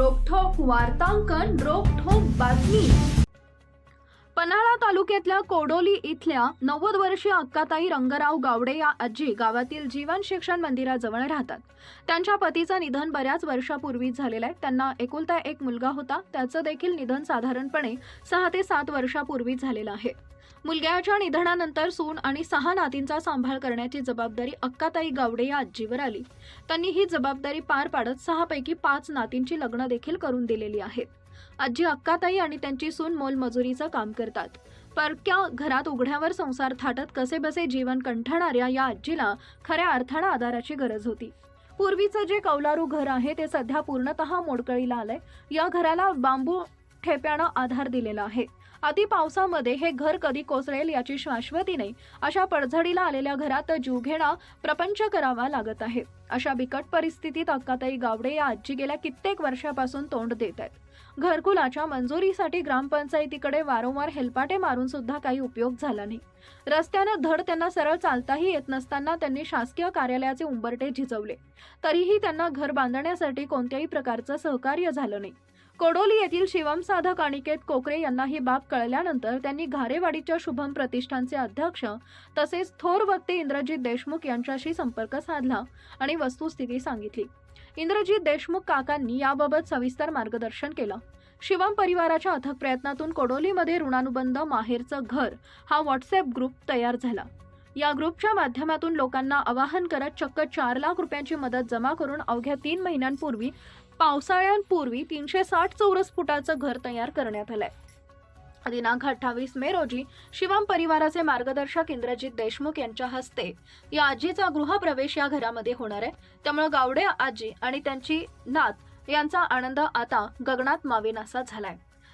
वार्तांकन रोखोक बातमी. पन्हाळा तालुक्यातल्या कोडोली इथल्या नव्वद वर्षीय अक्काताई रंगराव गावडे या आजी गावातील जीवन शिक्षण मंदिराजवळ राहतात. त्यांच्या पतीचं निधन बऱ्याच वर्षापूर्वी झालेलं आहे. त्यांना एकुलता एक मुलगा होता. त्याचं देखील निधन साधारणपणे सहा ते सात वर्षापूर्वी झालेलं आहे. मुलग्याच्या निधनानंतर सून आणि सहा नातींचा सांभाळ करण्याची जबाबदारी अक्काताई गावडे या आजीवर आली. त्यांनी ही जबाबदारी पार पाडत सहापैकी पाच नातींची लग्न देखील करून दिलेली आहेत. आजी अक्काताई आणि त्यांची सून मोलमजुरीचं काम करतात. परक्या घरात उघड्यावर संसार थाटत कसेबसे जीवन कंठणाऱ्या या आजीला खऱ्या अर्थानं आधाराची गरज होती. पूर्वीचं जे कौलारू घर आहे ते सध्या पूर्णतः मोडकळीला आलंय. या घराला बांबू ठेप्यानं आधार दिलेला आहे. अति पावसामध्ये हे घर कधी कोसळेल याची शाश्वती नाही. अशा पडझडीला आलेल्या घरात जीवघेणा प्रपंच करावा लागत आहे. अशा बिकट परिस्थितीत अक्काताई गावडे या आजी गेल्या कित्येक वर्षापासून तोंड देत आहेत. घरकुलाच्या मंजुरीसाठी ग्रामपंचायतीकडे वारंवार हेलपाटे मारून सुद्धा काही उपयोग झाला नाही. रस्त्यानं धड त्यांना सरळ चालताही येत नसताना त्यांनी शासकीय कार्यालयाचे उंबरटे झिजवले. तरीही त्यांना घर बांधण्यासाठी कोणत्याही प्रकारचं सहकार्य झालं नाही. कोडोली येथील शिवम साधक अनिकेत कोकरे यांना ही बाब कळल्यानंतर त्यांनी घारेवाडीच्या शुभम प्रतिष्ठानचे अध्यक्ष तसेच थोर वक्ते इंद्रजित देशमुख यांच्याशी संपर्क साधला आणि वस्तुस्थिती सांगितली. इंद्रजित देशमुख काकांनी याबाबत सविस्तर मार्गदर्शन केलं. शिवम परिवाराच्या अथक प्रयत्नातून कोडोलीमध्ये ऋणानुबंध माहेरचं घर हा व्हॉट्सअप ग्रुप तयार झाला. या ग्रुपच्या माध्यमातून लोकांना आवाहन करत चक्क चार लाख रुपयांची मदत जमा करून अवघ्या तीन महिन्यांपूर्वी पावसाळ्यांपूर्वी तीनशे साठ चौरस फुटाचं घर तयार करण्यात आलंय. दिनांक अठ्ठावीस मे रोजी शिवम परिवाराचे मार्गदर्शक इंद्रजित देशमुख यांच्या हस्ते या आजीचा गृहप्रवेश या घरामध्ये होणार आहे. त्यामुळे गावडे आजी आणि त्यांची नात यांचा आनंद आता गगनात मावेनासा झालाय.